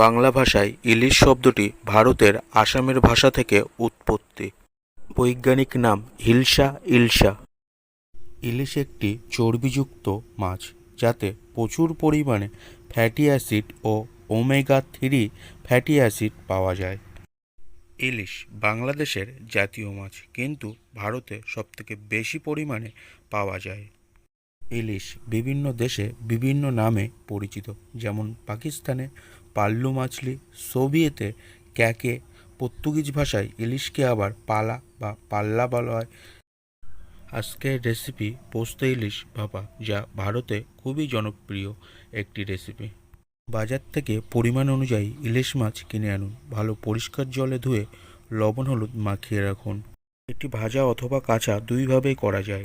বাংলা ভাষায় ইলিশ শব্দটি ভারতের আসামের ভাষা থেকে উৎপত্তি। বৈজ্ঞানিক নাম হিলসা ইলসা ইলিশ একটি চর্বিযুক্ত মাছ, যাতে প্রচুর পরিমাণে ফ্যাটি অ্যাসিড ও ওমেগা থ্রি ফ্যাটি অ্যাসিড পাওয়া যায়। ইলিশ বাংলাদেশের জাতীয় মাছ, কিন্তু ভারতে সবথেকে বেশি পরিমাণে পাওয়া যায়। ইলিশ বিভিন্ন দেশে বিভিন্ন নামে পরিচিত, যেমন পাকিস্তানে পাল্লু মাছলি সোভিয়েতে ক্যাকে পর্তুগিজ ভাষায় ইলিশকে আবার পালা বা পাল্লা বলা হয়। আজকের রেসিপি পোস্ত ইলিশ ভাপা, যা ভারতে খুবই জনপ্রিয় একটি রেসিপি বাজার থেকে পরিমাণ অনুযায়ী ইলিশ মাছ কিনে আনুন। ভালো পরিষ্কার জলে ধুয়ে লবণ হলুদ মাখিয়ে রাখুন। এটি ভাজা অথবা কাঁচা দুইভাবেই করা যায়।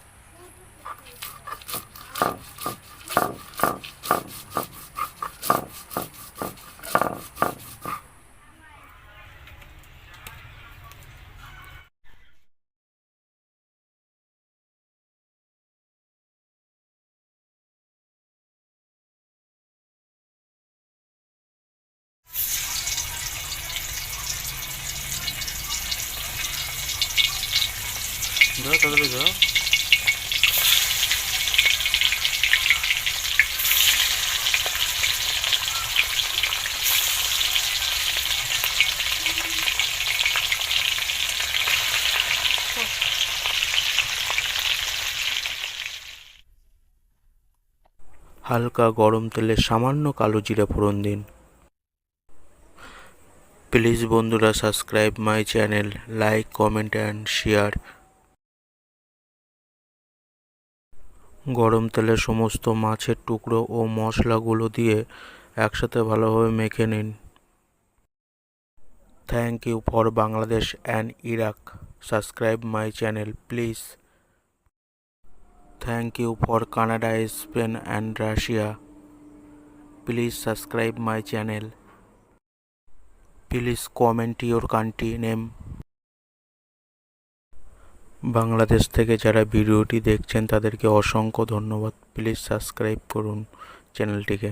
তাড়াতাড়ি হালকা গরম তেলে সামান্য কালো জিরা ফোড়ন দিন। প্লিজ বন্ধুরা, subscribe my channel, like, comment and share. গরম তেলে সমস্ত মাছের টুকরো ও মশলাগুলো দিয়ে একসাথে ভালোভাবে মেখে নিন। Thank you for Bangladesh and Iraq subscribe my channel please thank you for Canada Spain and Russia please subscribe my channel please comment your country name Bangladesh থেকে যারা ভিডিওটি দেখছেন তাদেরকে অসংখ্য ধন্যবাদ। প্লিজ সাবস্ক্রাইব করুন চ্যানেলটিকে।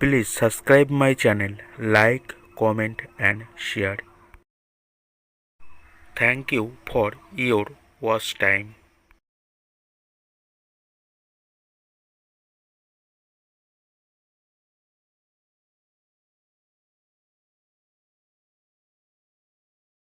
Please subscribe my channel, like, comment and share. Thank you for your watch time.